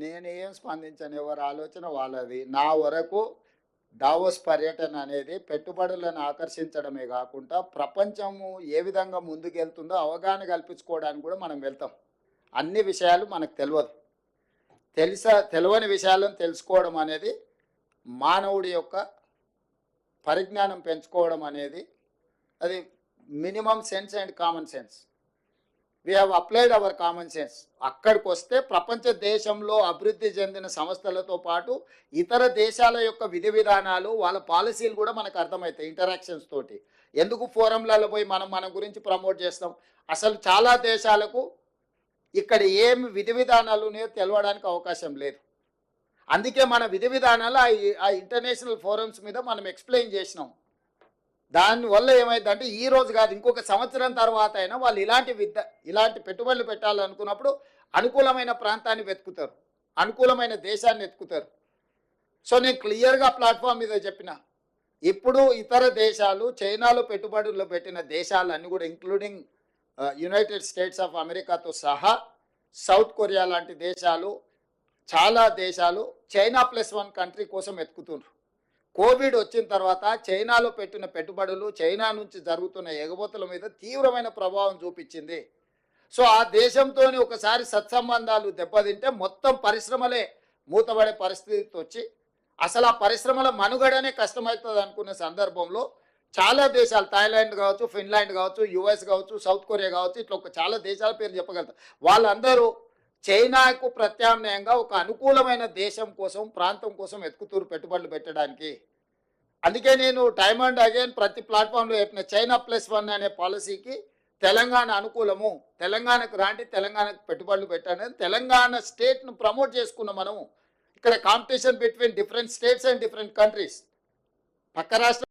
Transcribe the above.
నేను ఏం స్పందించను? ఎవరి ఆలోచన వాళ్ళది. నా వరకు డావోస్ పర్యటన అనేది పెట్టుబడులను ఆకర్షించడమే కాకుండా ప్రపంచము ఏ విధంగా ముందుకెళ్తుందో అవగాహన కల్పించుకోవడానికి కూడా మనం వెళ్తాం. అన్ని విషయాలు మనకు తెలియదు. తెలుసా తెలియని విషయాలను తెలుసుకోవడం అనేది మానవుడి యొక్క పరిజ్ఞానం పెంచుకోవడం అనేది అది minimum sense and common sense. We have applied our common sense అక్కడికి వస్తే ప్రపంచ దేశంలో అభివృద్ధి చెందిన సంస్థలతో పాటు ఇతర దేశాల యొక్క విధి విధానాలు వాళ్ళ పాలసీలు కూడా మనకు అర్థమవుతాయి ఇంటరాక్షన్స్ తోటి. ఎందుకు ఫోరంలలో పోయి మనం మన గురించి ప్రమోట్ చేస్తాం? అసలు చాలా దేశాలకు ఇక్కడ ఏమి విధి విధానాలు ఉన్నాయో తెలవడానికి అవకాశం లేదు. అందుకే మన విధి విధానాలు ఆ- ఆ ఇంటర్నేషనల్ ఫోరమ్స్ మీద మనం ఎక్స్ప్లెయిన్ చేసినాం. దానివల్ల ఏమైందంటే ఈ రోజు కాదు ఇంకొక సంవత్సరం తర్వాత అయినా వాళ్ళు ఇలాంటి విద్య ఇలాంటి పెట్టుబడులు పెట్టాలనుకున్నప్పుడు అనుకూలమైన ప్రాంతాన్ని వెతుకుతారు. అనుకూలమైన దేశాన్ని వెతుకుతారు. సో నేను క్లియర్గా ప్లాట్ఫామ్ మీద చెప్పిన ఇప్పుడు ఇతర దేశాలు చైనాలో పెట్టుబడులు పెట్టిన దేశాలన్నీ కూడా ఇంక్లూడింగ్ యునైటెడ్ స్టేట్స్ ఆఫ్ అమెరికాతో సహా సౌత్ కొరియా లాంటి దేశాలు చాలా దేశాలు చైనా ప్లస్ వన్ కంట్రీ కోసం వెతుకుతున్నారు కోవిడ్ వచ్చిన తర్వాత చైనాలో పెట్టిన పెట్టుబడులు చైనా నుంచి జరుగుతున్న ఎగబోతుల మీద తీవ్రమైన ప్రభావం చూపించింది. సో ఆ దేశంతో ఒకసారి సత్సంబంధాలు దెబ్బతింటే మొత్తం పరిశ్రమలే మూతపడే పరిస్థితి వచ్చి అసలు ఆ పరిశ్రమల మనుగడనే కష్టమవుతుంది అనుకున్న సందర్భంలో చాలా దేశాలు థాయిలాండ్ కావచ్చు ఫిన్లాండ్ కావచ్చు యుఎస్ కావచ్చు సౌత్ కొరియా కావచ్చు ఇట్లా ఒక చాలా దేశాల పేరు చెప్పగలుగుతారు వాళ్ళందరూ చైనాకు ప్రత్యామ్నాయంగా ఒక అనుకూలమైన దేశం కోసం ప్రాంతం కోసం ఎత్తుకుతూరు పెట్టుబడులు పెట్టడానికి. అందుకే నేను టైమ్ అండ్ అగైన్ ప్రతి ప్లాట్ఫామ్లో చెప్పిన చైనా ప్లస్ వన్ అనే పాలసీకి తెలంగాణ అనుకూలము. తెలంగాణకు రాండి తెలంగాణకు పెట్టుబడులు పెట్టాను తెలంగాణ స్టేట్ను ప్రమోట్ చేసుకున్నాం మనము. ఇక్కడ competition between different states and different countries పక్క రాష్ట్ర